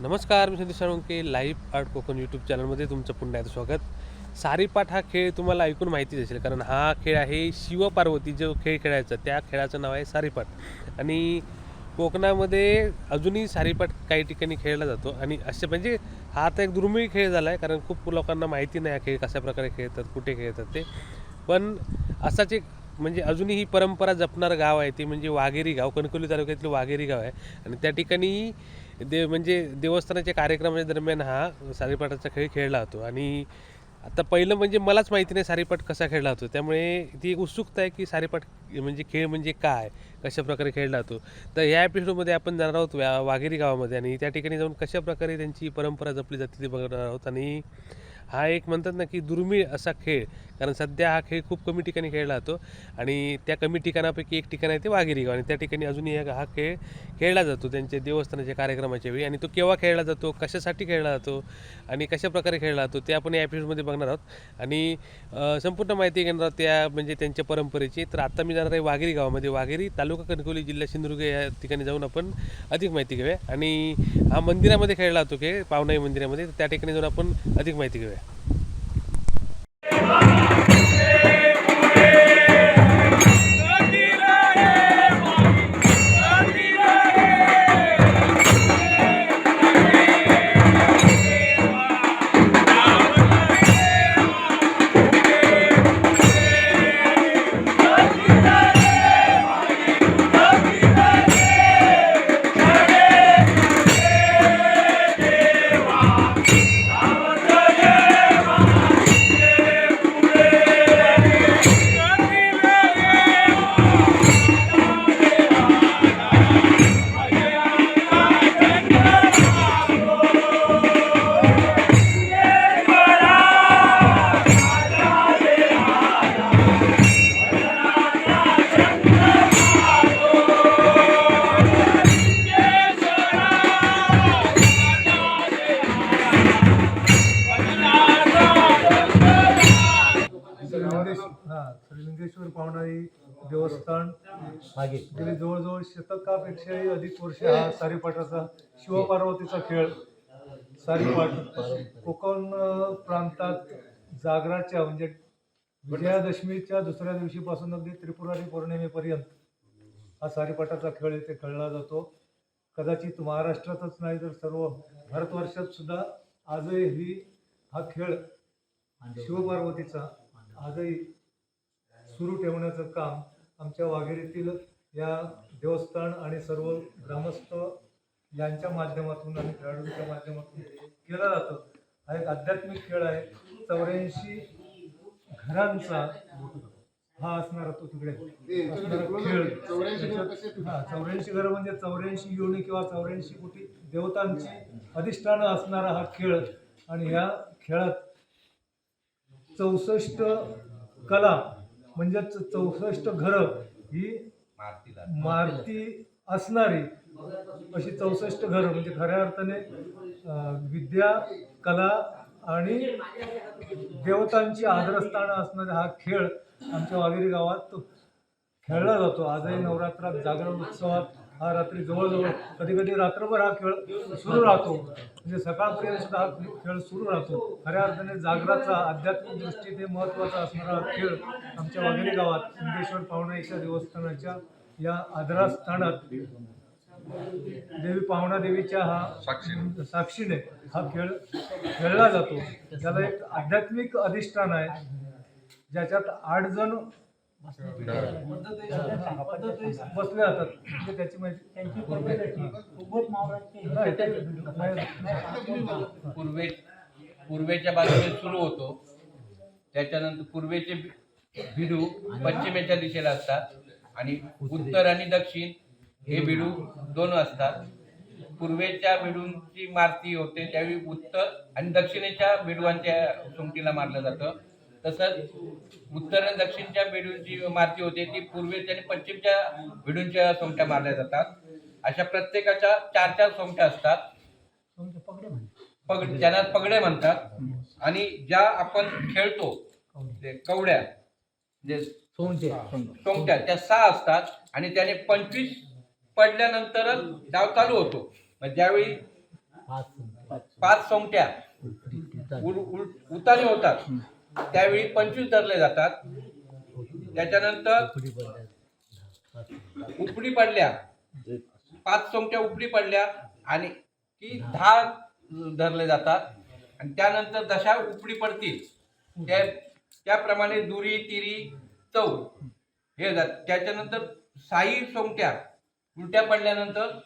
नमस्कार मी Sandesh Salunke live art Konkan YouTube चॅनलमध्ये तुमचं पुन्हा एकदा स्वागत. सारीपाठ हा खेळ तुम्हाला ऐकून माहितीच असेल कारण हा खेळ आहे शिवपार्वती जो खेळ खेळायचा त्या खेळाचं नाव आहे सारीपाठ आणि कोकणामध्ये अजूनही सारीपाठ काही ठिकाणी खेळला जातो. आणि असे म्हणजे हा आता एक दुर्मिळ खेळ झाला आहे कारण खूप लोकांना माहिती नाही हा खेळ कशा प्रकारे खेळतात कुठे खेळतात ते. पण असाच एक म्हणजे अजूनही ही परंपरा जपणारं गाव आहे ते म्हणजे वाघेरी गाव कणकवली तालुक्यातलं वाघेरी गाव आहे. आणि त्या ठिकाणी दे म्हणजे देवस्थानाच्या कार्यक्रमाच्या दरम्यान हा सारीपाटाचा खेळ खेळला जातो आणि आता पहिलं म्हणजे मलाच माहिती नाही सारीपाट कसा खेळला जातो त्यामुळे ती एक उत्सुकता आहे की सारीपाट म्हणजे खेळ म्हणजे काय कशा प्रकारे खेळला जातो तर ह्या एपिसोडमध्ये आपण जाणार आहोत व्या वाघेरी गावामध्ये आणि त्या ठिकाणी जाऊन कशा प्रकारे त्यांची परंपरा जपली जाते ते बघणार आहोत. आणि हा एक म्हणतात ना की दुर्मिळ असा खेळ कारण सध्या हा खेळ खूप कमी ठिकाणी खेळला जातो आणि त्या कमी ठिकाणापैकी एक ठिकाण आहे ते वाघेरी गाव. आणि त्या ठिकाणी अजूनही हा हा खेळ खेळला जातो त्यांच्या देवस्थानाच्या कार्यक्रमाच्या वेळी. आणि तो केव्हा खेळला जातो कशासाठी खेळला जातो आणि कशा प्रकारे खेळला जातो ते आपण या एपिसोडमध्ये बघणार आहोत. आणि संपूर्ण माहिती घेणार आहोत त्या म्हणजे त्यांच्या परंपरेची. तर आता मी जाणार आहे वाघेरी गावामध्ये. वाघेरी तालुका कणकवली जिल्हा सिंधुदुर्ग या ठिकाणी जाऊन आपण अधिक माहिती घेऊया. आणि हा मंदिरामध्ये खेळला जातो खेळ पावनाई मंदिरामध्ये. तर त्या ठिकाणी जाऊन आपण अधिक माहिती घेऊया. Yeah. मागे. गेली जवळजवळ शतकापेक्षाही अधिक वर्ष हा सारीपाटाचा शिवपार्वतीचा खेळ सारीपाट कोकण प्रांतात जागराच्या म्हणजे विजयादशमीच्या दुसऱ्या दिवशीपासून अगदी त्रिपुरारी पौर्णिमेपर्यंत हा सारीपाटाचा खेळ इथे खेळला जातो. कदाचित महाराष्ट्रातच नाही तर सर्व भारतवर्षात सुद्धा आजही ही हा खेळ शिवपार्वतीचा आजही सुरू ठेवण्याचं काम आमच्या वाघेरीतील या देवस्थान आणि सर्व ग्रामस्थ यांच्या माध्यमातून आणि खेळाडूंच्या माध्यमातून केलं जातं. हा एक आध्यात्मिक खेळ आहे. चौऱ्याऐंशी घरांचा हा असणारा तो तिकडे खेळ. हा चौऱ्याऐंशी घर म्हणजे चौऱ्याऐंशी योनी किंवा चौऱ्याऐंशी कोटी देवतांची अधिष्ठानं असणारा हा खेळ. आणि ह्या खेळात चौसष्ट कला म्हणजेच चौसष्ट घरं ही मारती असणारी अशी चौसष्ट घरं म्हणजे खऱ्या अर्थाने विद्या कला आणि देवतांची आदरस्थानं असणारा हा खेळ आमच्या वाघेरी गावात खेळला जातो. आजही नवरात्रात जागरण उत्सवात हा रात्री जवळजवळ कधी कधी रात्रभर हा खेळ सुरू राहतो. म्हणजे सकाळपर्यंत सुद्धा हा खेळ सुरू राहतो. खऱ्या अर्थाने जागराचा आध्यात्मिक दृष्टीने महत्त्वाचा असणारा हा खेळ आमच्या वाघेरी गावात सिद्धेश्वर पावणाईच्या देवस्थानाच्या या आदरास्थानात देवी पाहुणा देवीच्या हा साक्षीने हा खेळ खेळला जातो. त्याला एक आध्यात्मिक अधिष्ठान आहे. ज्याच्यात आठ जण बसले जातात म्हणजे त्याची माहिती त्यांची पूर्वे पूर्वेच्या बाजूने सुरू होतो. त्याच्यानंतर पूर्वेचे भिडू पश्चिमेच्या दिशेला असतात आणि उत्तर आणि दक्षिण हे भिडू दोन असतात. पूर्वेच्या भिडूंची मारती होते त्यावेळी उत्तर आणि दक्षिणेच्या भिडवांच्या सुमटीला मारलं जातं. तसंच उत्तर आणि दक्षिणच्या भिडूंची मारती होते. ती पूर्वेच्या आणि पश्चिमच्या भिडूंच्या सोंगट्या मारल्या जातात. अशा प्रत्येकाच्या चार चार सोंगट्या असतात. पगड ज्यांना पगडे म्हणतात. आणि ज्या आपण खेळतो ते कवड्या जे सोंगट्या त्या सहा असतात. आणि त्याने पंचवीस पडल्यानंतरच डाव चालू होतो. मग ज्यावेळी पाच उल- उतारी होतात. त्यावेळी पंचवीस धरले जातात. त्याच्यानंतर उपडी पडल्या. पाच सोंगट्या उपडी पडल्या आणि की दहा धरले जातात. आणि त्यानंतर जशा उपडी पडतील त्या त्याप्रमाणे दुरी तिरी चौ हे जात त्याच्यानंतर साई सोंगट्या उलट्या पडल्यानंतर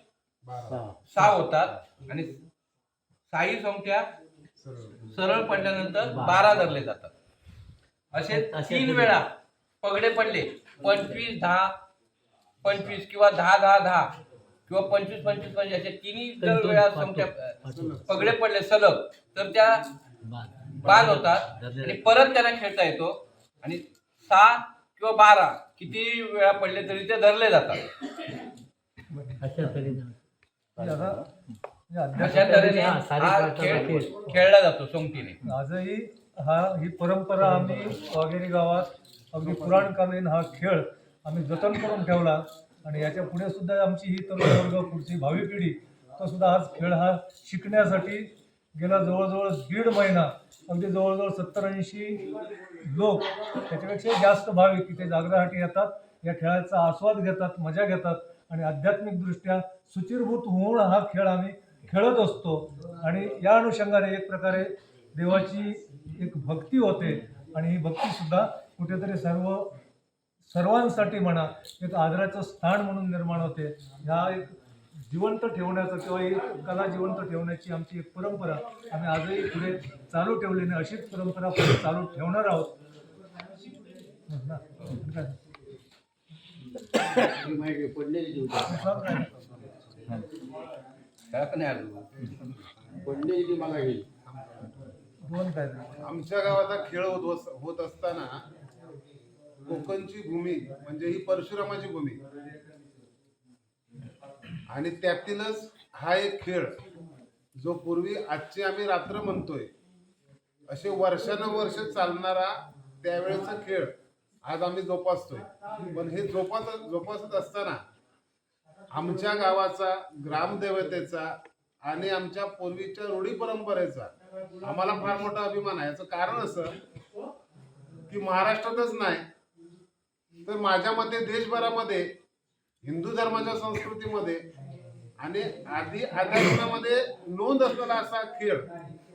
सहा. होतात. आणि साई सोंगट्या सरळ पडल्यानंतर बारा धरले जातात. असे तीन पुढे. वेळा पगडे पडले. पंचवीस दहा पंचवीस किंवा दहा दहा दहा किंवा पंचवीस पंचवीस पंचवीस असे तिन्ही जर वेळा सोंगट्या पगडे पडले सलग तर त्या बाद होतात आणि परत त्यांना खेळता येतो. आणि सहा किंवा बारा किती वेळा पडले तरी ते धरले जातात. अशा तऱ्हेने हा, खेळ. खेळला जातो सोंगटीने आजही हा ही परंपरा आम्ही वाघेरी गावात अगदी पुराणकालीन हा खेळ आम्ही जतन करून ठेवला आणि याच्यापुढे सुद्धा आमची ही तरुण वर्ग पुढची भावी पिढी तो सुद्धा हा खेळ हा शिकण्यासाठी गेला जवळजवळ दीड महिना. अगदी जवळजवळ सत्तर ऐंशी लोक त्याच्यापेक्षा जास्त भाविक इथे जागरासाठी येतात. या खेळाचा आस्वाद घेतात मजा घेतात आणि आध्यात्मिकदृष्ट्या सुचिरभूत होऊन हा खेळ आम्ही खेळत असतो. आणि या अनुषंगाने एक प्रकारे देवाची एक भक्ती होते. आणि ही भक्तीसुद्धा कुठेतरी सर्व सर्वांसाठी म्हणा एक आदराचं स्थान म्हणून निर्माण होते. ह्या एक जिवंत ठेवण्याचं किंवा एक कला जिवंत ठेवण्याची आमची एक परंपरा आम्ही आजही पुढे चालू ठेवली नाही अशीच परंपरा पुढे चालू ठेवणार आहोत. ना? आमच्या गावात हा? खेळ होत होत- होत असताना कोकणची भूमी म्हणजे ही परशुरामाची भूमी. आणि त्यातीलच हा एक खेळ जो पूर्वी आजची आम्ही रात्र म्हणतोय. असे वर्षानुवर्ष चालणारा त्यावेळेचा खेळ आज आम्ही जोपासतोय. पण हे जोपास जोपासत असताना आमच्या गावाचा ग्रामदेवतेचा आणि आमच्या पूर्वीच्या रूढी परंपरेचा आम्हाला फार मोठा अभिमान आहे. याचं कारण असं की महाराष्ट्रातच नाही तर माझ्या मते देशभरामध्ये हिंदू धर्माच्या संस्कृतीमध्ये आणि आधी अध्यात्मामध्ये नोंद असलेला असा खेळ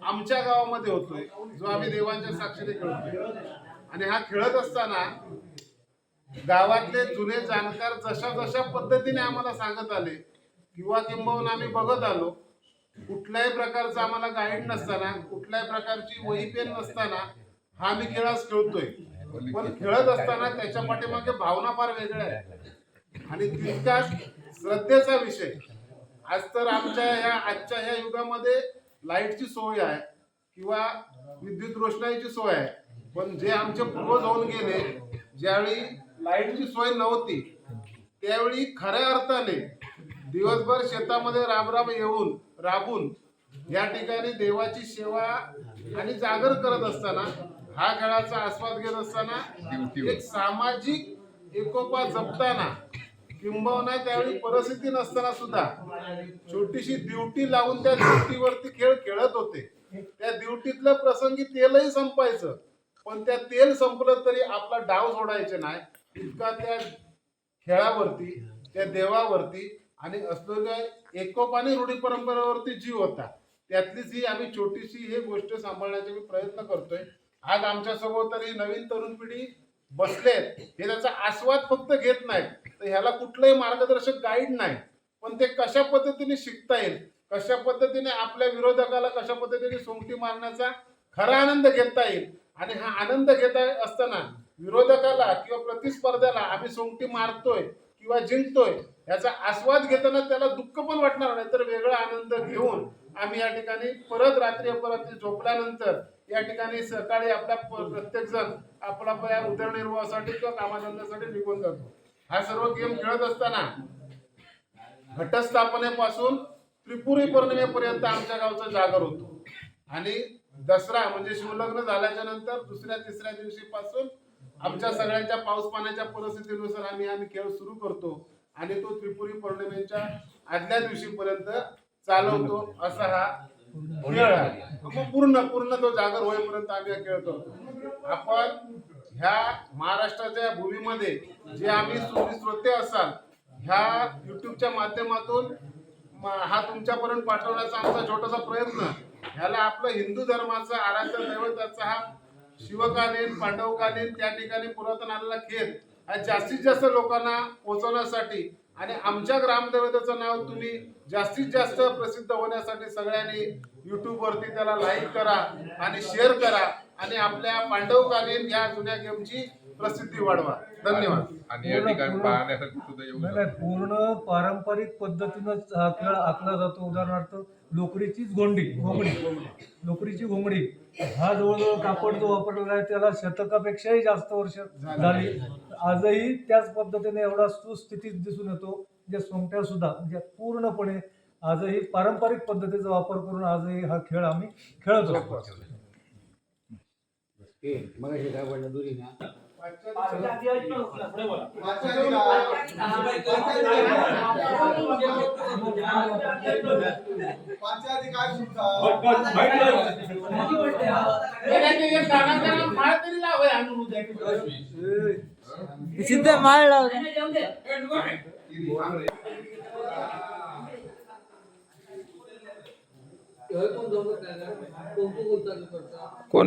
आमच्या गावामध्ये होतोय जो आम्ही देवांच्या साक्षीने खेळतोय. आणि हा खेळत असताना गावातले जुने जाणकार जशा जशा पद्धतीने आम्हाला सांगत आले किंवा किंबहुना आम्ही बघत आलो कुठल्याही प्रकारचं आम्हाला गाईड नसताना कुठल्याही प्रकारची वही पेन नसताना हा मी खेळाच खेळतोय. पण खेळत असताना त्याच्या पाठीमागे भावना फार वेगळ्या आहेत. आणि तितकाच श्रद्धेचा विषय. आज तर आमच्या ह्या आजच्या ह्या युगामध्ये लाईटची सोय आहे किंवा विद्युत रोषणाईची सोय आहे. पण जे आमचे पूर्वज होऊन गेले ज्यावेळी लाईटची सोय नव्हती. त्यावेळी खऱ्या अर्थाने दिवसभर शेतामध्ये राबराब येऊन राबून या ठिकाणी देवाची सेवा आणि जागर करत असताना हा खेळाचा आस्वाद घेत असताना एक सामाजिक एकोपा जपताना किंबहुना त्यावेळी परिस्थिती नसताना सुद्धा छोटीशी ड्युटी लावून त्या ड्युटीवरती खेळ खेळत होते. त्या ड्युटीतलं प्रसंगी तेलही संपायचं पण त्या तेल संपलं तरी आपला डाव सोडायचे नाही. इतका त्या खेळावरती त्या देवावरती आणि असलेल्या एकोपाने रूढी परंपरेवरती जीव होता. त्यातलीच ही आम्ही छोटीशी हे गोष्ट सांभाळण्याचा मी प्रयत्न करतोय. आज आमच्या ही नवीन तरुण पिढी बसलेत हे त्याचा आस्वाद फक्त घेत नाहीत. तर ह्याला कुठलंही मार्गदर्शक गाईड नाही. पण ते कशा पद्धतीने शिकता येईल? कशा पद्धतीने आपल्या विरोधकाला कशा पद्धतीने सोंगटी मारण्याचा खरा आनंद घेता येईल? आणि हा आनंद घेता असताना विरोधकाला किंवा प्रतिस्पर्ध्याला आम्ही सोंगटी मारतोय किंवा जिंकतोय याचा आस्वाद घेताना त्याला दुःख पण वाटणार नाही तर वेगळा आनंद घेऊन आम्ही या ठिकाणी परत रात्री परत झोपल्यानंतर या ठिकाणी सकाळी आपला प्रत्येक जण आपला उदरनिर्वाहासाठी किंवा कामाधंद्यासाठी निघून जातो. हा सर्व गेम खेळत असताना घटस्थापनेपासून त्रिपुरी पौर्णिमेपर्यंत आमच्या गावचा जागर होतो. आणि दसरा म्हणजे शिवलग्न झाल्याच्यानंतर दुसऱ्या तिसऱ्या दिवशीपासून आमच्या सगळ्यांच्या पाऊस पाण्याच्या परिस्थितीनुसार आम्ही आम्ही खेळ सुरू करतो आणि तो त्रिपुरी पौर्णिमेच्या आदल्या दिवशीपर्यंत चालवतो असा हा खेळ आहे. मग पूर्ण पूर्ण तो जागर होईपर्यंत आम्ही हा खेळ करतो आपण ह्या महाराष्ट्राच्या भूमीमध्ये जे आम्ही श्रोते असाल ह्या युट्यूबच्या माध्यमातून हा तुमच्यापर्यंत पाठवण्याचा आमचा छोटासा प्रयत्न ह्याला आपलं हिंदू धर्माचा आराध्य दैवताचा हा शिवकालीन पांडवकालीन त्या ठिकाणी पुरातन आलेला खेळ हा जास्तीत जास्त लोकांना पोहोचवण्यासाठी आणि आमच्या ग्रामदेवतेचं नाव तुम्ही जास्तीत जास्त प्रसिद्ध होण्यासाठी सगळ्यांनी युट्यूब वरती त्याला लाईक करा आणि शेअर करा आणि आपल्या पांडवकालीन या जुन्या गेमची प्रसिद्धी वाढवा. धन्यवाद. आणि या ठिकाणी पाहण्यासाठी सुद्धा येऊ नाही नाही, पूर्ण पारंपरिक पद्धतीनंच हा खेळ आखला जातो. उदाहरणार्थ लोकरीचीच गोंडी घोंगडी. लोकरीची घोंगडी. हा जवळजवळ कापड जो वापरलेला आहे त्याला शतकापेक्षाही जास्त वर्ष झाली. आजही त्याच पद्धतीने एवढा सुस्थितीत दिसून येतो. म्हणजे सोंगट्या सुद्धा म्हणजे पूर्णपणे आजही पारंपरिक पद्धतीचा वापर करून आजही हा खेळ आम्ही खेळत असतो मग काय पडलं दुरी ना सिद्ध माळ लावला कोण